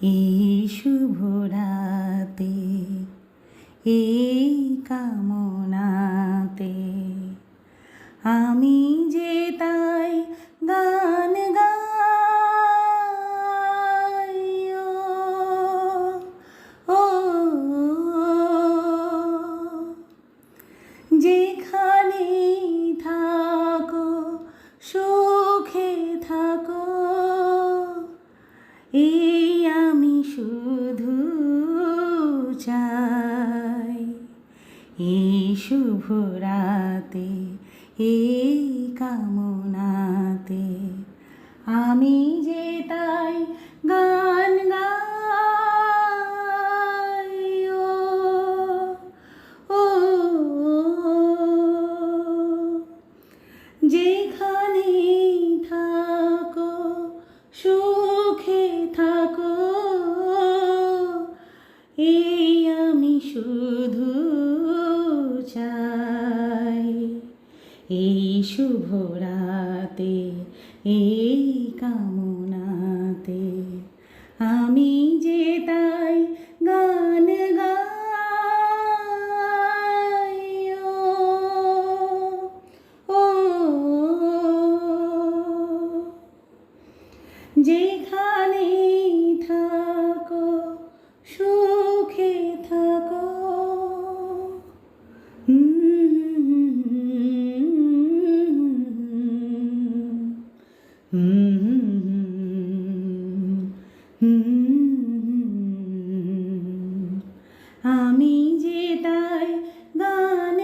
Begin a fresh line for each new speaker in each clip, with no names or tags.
এই শুভ রাতে এই কামনাতে আমি যে শুধু চাই এই শুভ রাতে এই কামনাতে। আমি যে তাই শুভ রাতে এই কামনাতে। আমি যে তাই গান গাই ও। যেখানে আমি যে তাই গান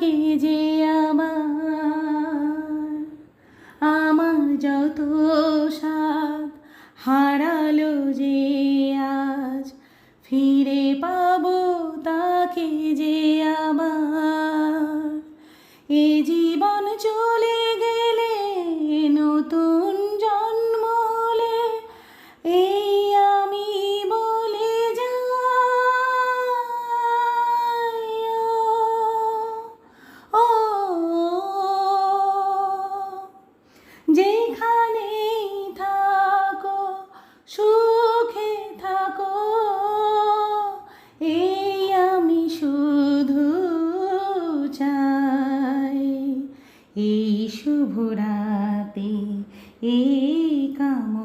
তোমাকে যে আমার আমার যত সাত হারালো যে আজ, ফিরে পাবো তাকে যে আমার। এ জীবন চলে এই শুভরাতে এই কাম